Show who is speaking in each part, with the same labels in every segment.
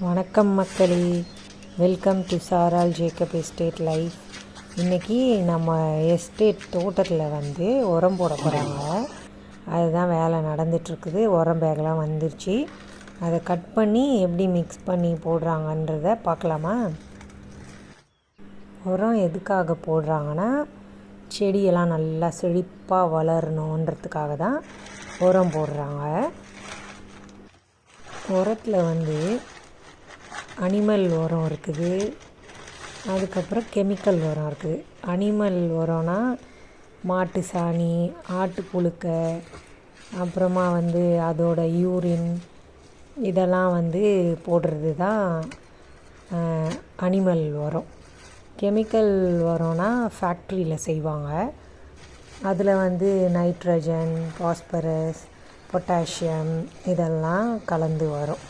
Speaker 1: வணக்கம் மக்களே. Welcome to சாரால் ஜேக்கப் எஸ்டேட் லைஃப் இன்றைக்கி நம்ம எஸ்டேட் தோட்டத்தில் வந்து உரம் போட போகிறாங்க அதுதான் வேலை நடந்துகிட்ருக்குது உரம் பேக்கெலாம் வந்துருச்சு. அதை கட் பண்ணி எப்படி மிக்ஸ் பண்ணி போடுறாங்கன்றத பார்க்கலாமா? உரம் எதுக்காக போடுறாங்கன்னா செடியெல்லாம் நல்லா செழிப்பாக வளரணுன்றதுக்காக தான் உரம் போடுறாங்க. உரத்தில் வந்து அனிமல் உரம் இருக்குது. அதுக்கப்புறம் கெமிக்கல் உரம் இருக்குது. அனிமல் உரம்னா மாட்டு சாணி ஆட்டு புழுக்க அப்புறமா வந்து அதோட யூரின் இதெல்லாம் வந்து போடுறது தான் அனிமல் உரம். கெமிக்கல் உரம்னா ஃபேக்ட்ரியில் செய்வாங்க. அதில் வந்து நைட்ரஜன் பாஸ்பரஸ் பொட்டாசியம் இதெல்லாம் கலந்து வரும்.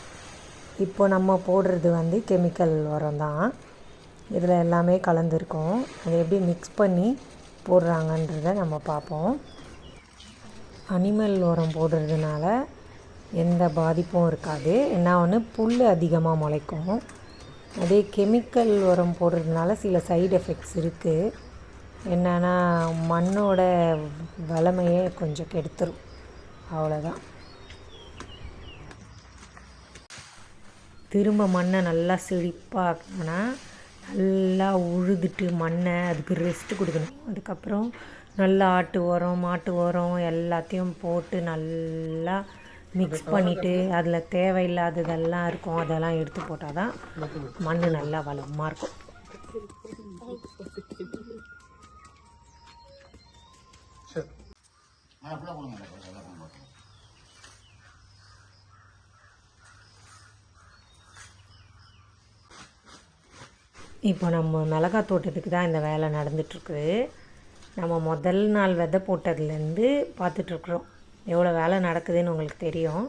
Speaker 1: இப்போ நம்ம போடுறது வந்து கெமிக்கல் உரம் தான். இதில் எல்லாமே கலந்துருக்கும். அதை எப்படி மிக்ஸ் பண்ணி போடுறாங்கன்றத நம்ம பார்ப்போம். அனிமல் உரம் போடுறதுனால எந்த பாதிப்பும் இருக்காது. என்ன ஒன்று புல் அதிகமாக முளைக்கும். அதே கெமிக்கல் உரம் போடுறதுனால சில சைடு எஃபெக்ட்ஸ் இருக்குது என்னென்னா மண்ணோட வளமையை கொஞ்சம் கெடுத்துரும். அவ்வளோதான் திரும்ப மண்ணை நல்லா செழிப்பாக்கணும்னா நல்லா உழுதுட்டு மண்ணை அதுக்கு ரெஸ்ட்டு கொடுக்கணும். அதுக்கப்புறம் நல்லா ஆட்டு உரம் மாட்டு உரம் எல்லாத்தையும் போட்டு நல்லா மிக்ஸ் பண்ணிவிட்டு அதில் தேவையில்லாததெல்லாம் இருக்கும் அதெல்லாம் எடுத்து போட்டால் தான் மண் நல்லா வளமாக இருக்கும். இப்போ நம்ம மிளகாய் தோட்டத்துக்கு தான் இந்த வேலை நடந்துகிட்ருக்குது நம்ம முதல் நாள் விதை போட்டதுலேருந்து பார்த்துட்ருக்குறோம் எவ்வளோ வேலை நடக்குதுன்னு உங்களுக்கு தெரியும்.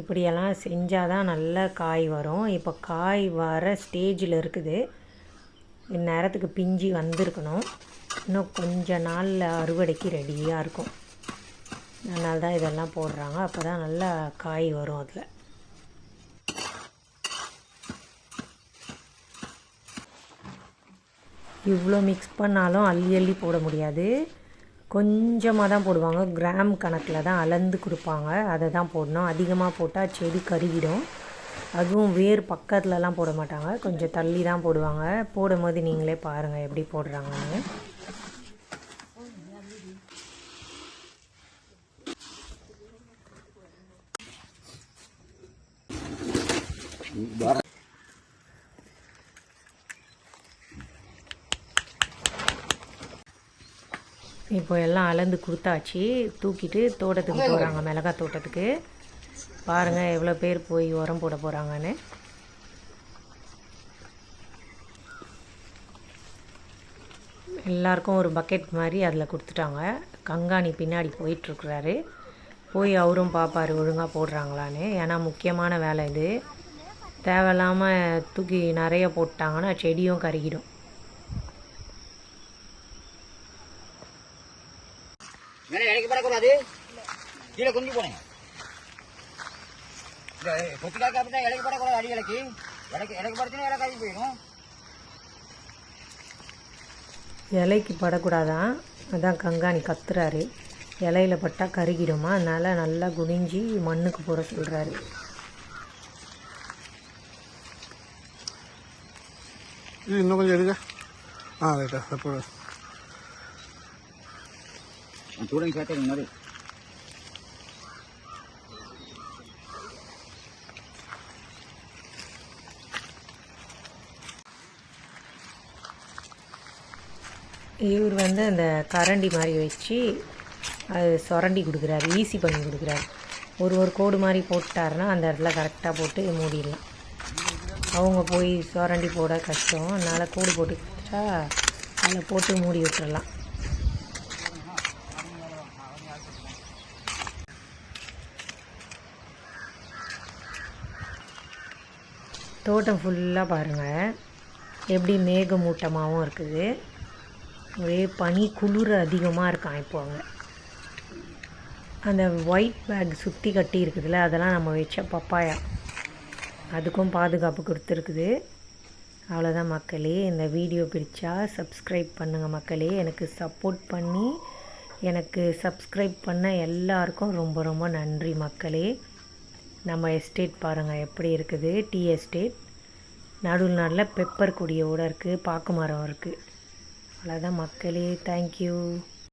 Speaker 1: இப்படியெல்லாம் செஞ்சால் தான் நல்ல காய் வரும். இப்போ காய் வர ஸ்டேஜில் இருக்குது. இந்நேரத்துக்கு பிஞ்சு வந்திருக்கணும். இன்னும் கொஞ்ச நாளில் அறுவடைக்கு ரெடியாக இருக்கும். அதனால தான் இதெல்லாம் போடுறாங்க. அப்போ தான் நல்லா காய் வரும் அதில். இவ்வளோ மிக்ஸ் பண்ணாலும் அள்ளி அள்ளி போட முடியாது. கொஞ்சமாக தான் போடுவாங்க. கிராம் கணக்கில் தான் அளந்து கொடுப்பாங்க. அதை தான் போடணும். அதிகமாக போட்டால் செடி கருகிடும். அதுவும் வேர் பக்கத்துலலாம் போட மாட்டாங்க. கொஞ்சம் தள்ளி தான் போடுவாங்க. போடும்போது நீங்களே பாருங்கள் எப்படி போடுறாங்கன்னு. இப்போ எல்லாம் அளந்து கொடுத்தாச்சு. தூக்கிட்டு தோட்டத்துக்கு போகிறாங்க மிளகாய் தோட்டத்துக்கு. பாருங்கள் எவ்வளோ பேர் போய் உரம் போட போகிறாங்கன்னு எல்லாருக்கும் ஒரு பக்கெட் மாதிரி அதில் கொடுத்துட்டாங்க. கங்காணி பின்னாடி போயிட்டுருக்குறாரு. போய் அவரும் பார்ப்பார் ஒழுங்காக போடுறாங்களான்னு. ஏன்னா முக்கியமான வேலை இது. தேவையில்லாமல் தூக்கி நிறைய போட்டாங்கன்னா செடியும் கருகிடும்.
Speaker 2: இலைக்கு படக்கூடாது கீழே குஞ்சு போனேன். கொத்து காக்க அப்படின்னா இலைக்கு படக்கூடாது அடி இலைக்கு. இலைக்கு இலைக்கு படுத்துனா இலை காய்ச்சி போயிடும்.
Speaker 1: இலைக்கு படக்கூடாதான் அதான் கங்காணி கத்துறாரு. இலையில பட்டால் கருகிடுமா? அதனால் நல்லா குனிஞ்சி மண்ணுக்கு போட சொல்கிறாரு
Speaker 3: இது இன்னும் கொஞ்சம் எடுங்க. ஆ ரைட்டா அப்போ
Speaker 2: சூடன் சேர்த்து மாதிரி
Speaker 1: இவர் வந்து அந்த கரண்டி மாதிரி வச்சு அது சுரண்டி கொடுக்குறாரு ஈஸி பண்ணி கொடுக்குறாரு. ஒரு ஒரு கோடு மாதிரி போட்டாருன்னா அந்த இடத்துல கரெக்டாக போட்டு மூடிடலாம். அவங்க போய் சுரண்டி போட கஷ்டம். அதனால் கோடு போட்டு கொடுத்துட்டா அதில் போட்டு மூடி விட்டுறலாம். தோட்டம் ஃபுல்லாக பாருங்கள் எப்படி மேகமூட்டமாகவும் இருக்குது. ஒரே பனி குளிர் அதிகமாக இருக்கான் இப்போ அங்கே. அந்த ஒயிட் பேக் சுற்றி கட்டி இருக்குதுல்ல அதெல்லாம் நம்ம வச்ச பப்பாயா. அதுக்கும் பாதுகாப்பு கொடுத்துருக்குது. அவ்வளோதான் மக்களே இந்த வீடியோ பிடிச்சா சப்ஸ்கிரைப் பண்ணுங்கள் மக்களே. எனக்கு சப்போர்ட் பண்ணி எனக்கு சப்ஸ்கிரைப் பண்ண எல்லாருக்கும் ரொம்ப ரொம்ப நன்றி மக்களே. நம்ம எஸ்டேட் பாருங்கள் எப்படி இருக்குது? டீ எஸ்டேட் நடுவில் நாளில் பெப்பர் கொடியோடு இருக்குது பாக்கு மரம் இருக்குது அவ்வளோதான் மக்களே தேங்க்யூ